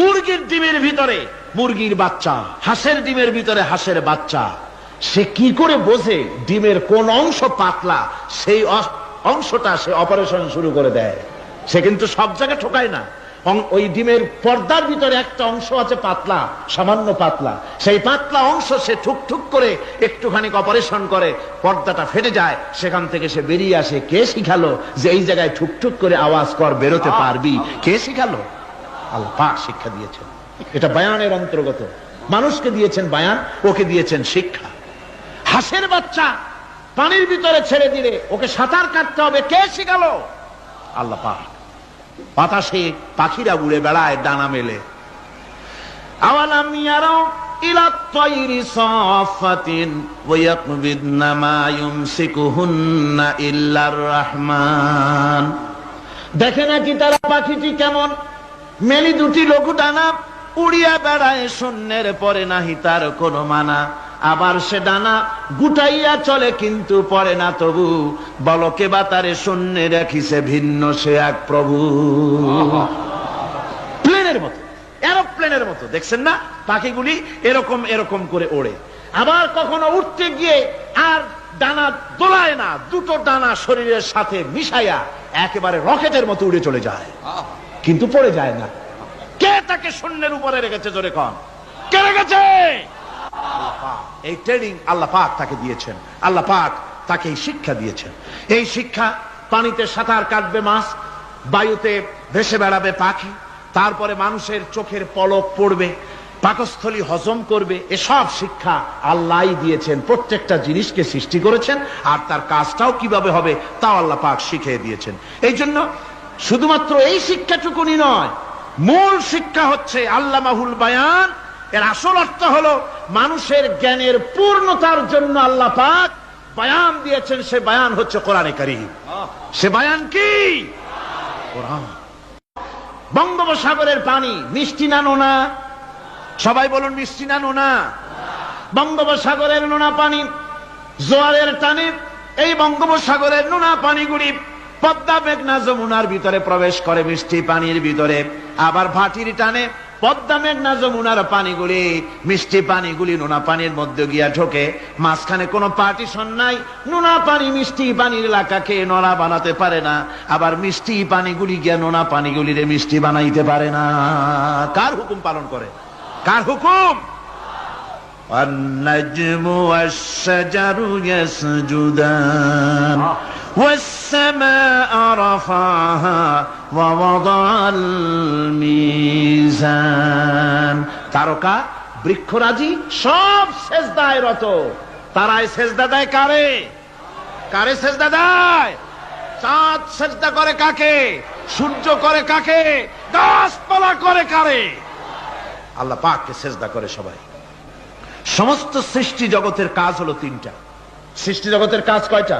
মুরগির ডিমের ভিতরে মুরগির বাচ্চা, হাঁসের ডিমের ভিতরে হাঁসের বাচ্চা। সে কি করে বোঝে ডিমের কোন অংশ পাতলা, সেই অংশটা সে অপারেশন শুরু করে দেয়। সে কিন্তু সব জায়গায় ঠোকায় না। ওই ডিমের পর্দার ভিতরে একটা অংশ আছে পাতলা, সামান্য পাতলা। সেই পাতলা অংশ সে ঠুক ঠুক করে একটুখানি অপারেশন করে, পর্দাটা ফেটে যায়, সেখান থেকে সে বেরিয়ে আসে। কে শিখালো যে এই জায়গায় ঠুক ঠুক করে আওয়াজ কর, বেরোতে পারবি? কে শিখালো? পাক শিক্ষা দিয়েছেন। এটা বায়ানের অন্তর্গত। মানুষকে দিয়েছেন বায়ান, ওকে দিয়েছেন শিক্ষা। বাচ্চা পানির ভিতরে ছেড়ে দিলে ওকে সাঁতার কাটতে হবে। কে আল্লাহ বাতাসে পাখিরা উড়ে বেড়ায়, ডানা মেলে। দেখে নাকি তারা পাখিটি কেমন? মেলি দুটি লঘু ডানা উড়িয়া বেড়ায় শূন্যের পরে নাহি তার কোনো মানা। আবার সে ডানা গুটাইয়া চলে কিন্তু পরে না তবু। বলকে বা তারে শূন্যে রাখিছে ভিন্ন সে এক প্রভু। প্লেনের মতো এরোপ্লেনের মতো দেখছেন না? পাখিগুলি এরকম এরকম করে ওড়ে। আবার কখনো উঠতে গিয়ে আর ডানা দোলায় না দুটো ডানা শরীরের সাথে মিশাইয়া একেবারে রকেটের মতো উড়ে চলে যায়। কিন্তু পড়ে যায় না। কে তাকে শূন্যের উপরে রেখেছে জোরে কন? কে রেখেছে? এই ট্রেনিং আল্লাহ পাক তাকে দিয়েছেন। আল্লাহ পাক তাকে এই শিক্ষা দিয়েছেন। এই শিক্ষা পানিতে সাঁতার কাটবে মাছ বায়ুতে ভেসে বেড়াবে পাখি তারপরে মানুষের চোখের পলক পড়বে পাকস্থলী হজম করবে এসব শিক্ষা আল্লাহ দিয়েছেন। প্রত্যেকটা জিনিসকে সৃষ্টি করেছেন আর তার কাজটাও কীভাবে হবে তাও আল্লাহ পাক শিখিয়ে দিয়েছেন। এই জন্য শুধুমাত্র এই শিক্ষাটুকুনি নয়, মূল শিক্ষা হচ্ছে আল্লাহ মাহুল বায়ান। এর আসল অর্থ হলো, মানুষের জ্ঞানের পূর্ণতার জন্য আল্লাহ পাক বায়ান দিয়েছেন, সে বায়ান হচ্ছে কোরআনে কারিম। সে বায়ান কি? কোরআন। বঙ্গোপসাগরের পানি, মিষ্টি না নোনা? সবাই বলুন, মিষ্টি না নোনা? বঙ্গোপসাগরের নোনা পানি, জোয়ারের টানে, এই বঙ্গোপসাগরের নোনা পানিগুলি পদ্মা মেঘনা যমুনার ভিতরে প্রবেশ করে মিষ্টি পানির ভিতরে আবার ভাটির টানে পদ্মা মেঘনা যমুনার পানিগুলি মিষ্টি পানিগুলি নোনা পানির মধ্যে গিয়া ঢোকে মাঝখানে কোনো পার্টিশন নাই নোনা পানি মিষ্টি পানির এলাকাকে নড়া বানাতে পারে না আবার মিষ্টি পানিগুলি গিয়া নোনা পানিগুলিরে মিষ্টি বানাইতে পারে না কার হুকুম পালন করে কার হুকুম النجم والشجر يسجدان والسماء رفعها ووضع الميزان তারকা বৃক্ষরাজি সব সেজদায় রত তারাই সেজদা দেয় কারে কারে সেজদা দেয় চাঁদ সেজদা করে কাকে সূর্য করে কাকে গাছপালা করে কারে আল্লাহ পাককে সেজদা করে সবাই সমস্ত সৃষ্টি জগতের কাজ হলো তিনটা সৃষ্টি জগতের কাজ কয়টা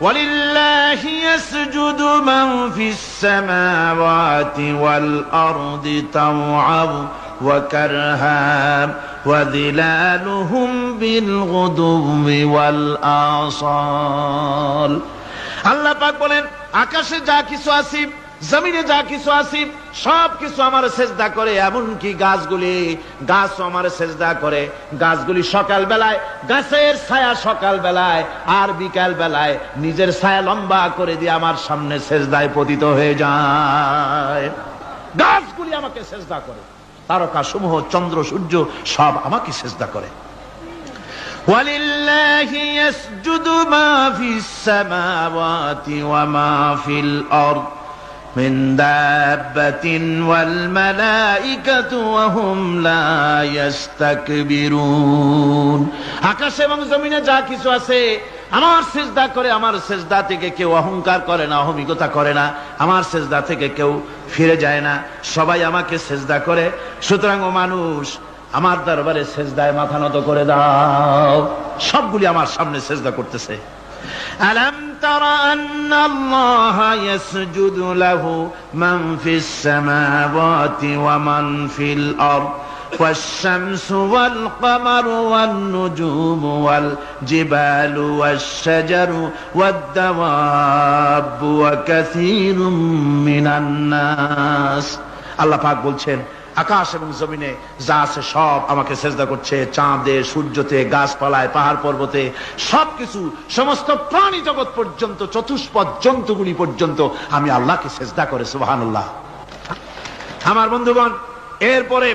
ولله يسجد من في السماوات والأرض طوعا وكرها وظلالهم بالغدو والآصال আল্লাহ পাক বলেন আকাশে যা কিছু আসিব জমিনে যা কিছু আসিব সব কিছু আমার সেজদা করে এমনকি গাছগুলি গাছ আমার সেজদা করে গাছগুলি সকাল বেলায় গাছের ছায়া সকাল বেলায় আর বিকাল বেলায় নিজের ছায়া লম্বা করে দিয়ে আমার সামনে সেজদায় পতিত হয়ে যায় গাছগুলি আমাকে সেজদা করে তারকা সমূহ চন্দ্র সূর্য সব আমাকে সেজদা করে ولله يسجد ما في السماوات وما في الأرض من دابة والملائكة وهم لا يستكبرون আকাশ এবং জমিনে যা কিছু আছে আমার সেজদা করে আমার সেজদা থেকে কেউ অহংকার করে না অহমিকতা করে না আমার সেজদা থেকে কেউ ফিরে যায় না সবাই আমাকে সেজদা করে সুতরাং ও মানুষ আমার দরবারে সেজদায় মাথা নত করে দাও সবগুলি আমার সামনে সেজদা করতেছে ألم تر أن الله يسجد له من في السماوات ومن في الأرض والشمس والقمر والنجوم والجبال والشجر والدواب وكثير من الناس আল্লাহ পাক বলছেন আকাশ এবং জমিনে যা আছে সব আমাকে সেজদা করছে। চাঁদে, সূর্যতে, গাছপালায়, পাহাড় পর্বতে, সবকিছু সমস্ত প্রাণী জগৎ পর্যন্ত, চতুষ্পদ জন্তুগুলি পর্যন্ত আমি আল্লাহকে সেজদা করে, সুবহানাল্লাহ। আমার বন্ধুগণ, এরপরে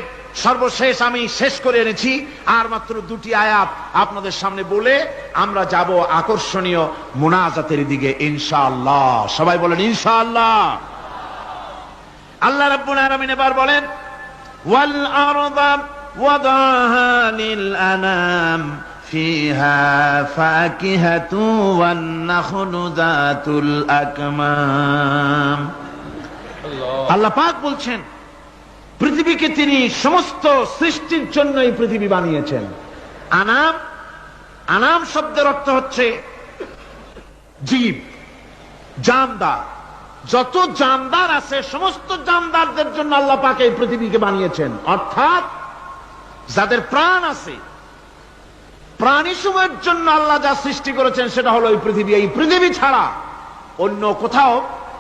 সর্বশেষ আমি শেষ করে এনেছি। আর মাত্র দুটি আয়াত আপনাদের সামনে বলে আমরা যাব আকর্ষণীয় মোনাজাতের দিকে, ইনশাআল্লাহ। সবাই বলেন, ইনশাআল্লাহ। আল্লাহ রাব্বুল আলামিন এবার বলেন লিল আনাম ফিহা ফাকিহাতু ওয়ান নাখলু যাতুল আকমাম আল্লাহ পাক বলছেন পৃথিবীকে তিনি সমস্ত সৃষ্টির জন্য এই পৃথিবী বানিয়েছেন। আনাম আনাম শব্দের অর্থ হচ্ছে জীব জানদার। যত জানদার আছে, সমস্ত জানদারদের জন্য আল্লাহ পাক এই পৃথিবীকে বানিয়েছেন। অর্থাৎ যাদের প্রাণ আছে, প্রাণী সময়ের জন্য আল্লাহ যা সৃষ্টি করেছেন সেটা হলো এই পৃথিবী। এই পৃথিবী ছাড়া অন্য কোথাও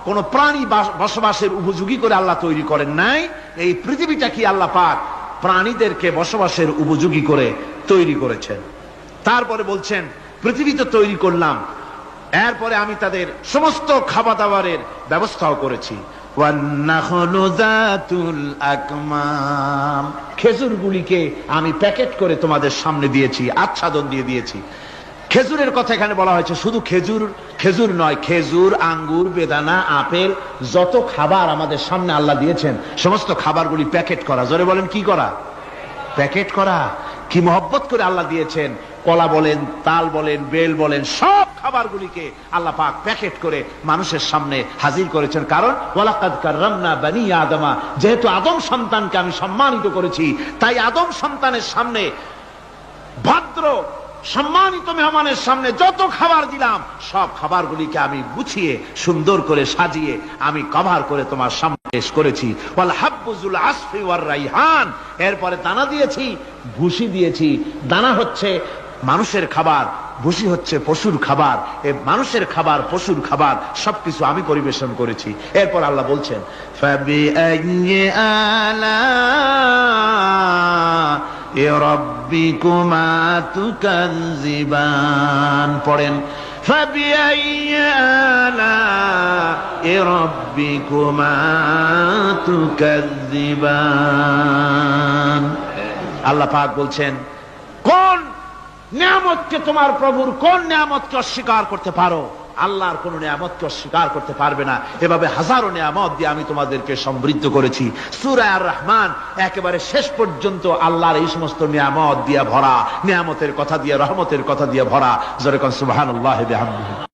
কোন প্রাণী বসবাসের উপযোগী করে আল্লাহ তৈরি করেন নাই। এই পৃথিবীটা কি আল্লাহ পাক প্রাণীদেরকে বসবাসের উপযোগী করে তৈরি করেছেন? তারপরে বলছেন, পৃথিবী তো তৈরি করলাম এরপরে আমি তাদের সমস্ত খাবার দাবারের ব্যবস্থাও করেছি। আকমাম। খেজুরগুলিকে আমি প্যাকেট করে তোমাদের সামনে দিয়েছি, আচ্ছাদন দিয়ে দিয়েছি। খেজুরের কথা এখানে বলা হয়েছে, শুধু খেজুর খেজুর নয়, খেজুর, আঙ্গুর, বেদানা, আপেল, যত খাবার আমাদের সামনে আল্লাহ দিয়েছেন, সমস্ত খাবারগুলি প্যাকেট করা। জোরে বলেন, কি করা? প্যাকেট করা। কি মহব্বত করে আল্লাহ দিয়েছেন? কলা বলেন, তাল বলেন, বেল বলেন, সব খাবারগুলিকে আল্লাহ পাক প্যাকেট করে মানুষের সামনে হাজির করেছেন। কারণ, ওয়ালাকাদ বানি আদমা, যেহেতু আদম সন্তানকে আমি সম্মানিত করেছি, তাই আদম সন্তানের সামনে, ভদ্র, সম্মানিত মেহমানের সামনে যত খাবার দিলাম, সব খাবারগুলিকে আমি গুছিয়ে, সুন্দর করে সাজিয়ে, আমি কভার করে তোমার সামনে পেশ করেছি। রাইহান। এরপরে দানা দিয়েছি ভুসি দিয়েছি। দানা হচ্ছে মানুষের খাবার ভুসি হচ্ছে পশুর খাবার, এ মানুষের খাবার, পশুর খাবার, সবকিছু আমি পরিবেশন করেছি। এরপর আল্লাহ বলছেন পড়েন আল্লাহ পাক বলছেন, কোন নিয়ামতকে তোমার প্রভুর কোন নিয়ামতকে অস্বীকার করতে পারো? আল্লাহর কোন নিয়ামতকে অস্বীকার করতে পারবে না। এভাবে হাজারো নিয়ামত দিয়ে আমি তোমাদেরকে সমৃদ্ধ করেছি। সুরায় রহমান একেবারে শেষ পর্যন্ত আল্লাহর এই সমস্ত নিয়ামত দিয়ে ভরা। নিয়ামতের কথা দিয়ে, রহমতের কথা দিয়ে ভরা। যেরকম সুবাহ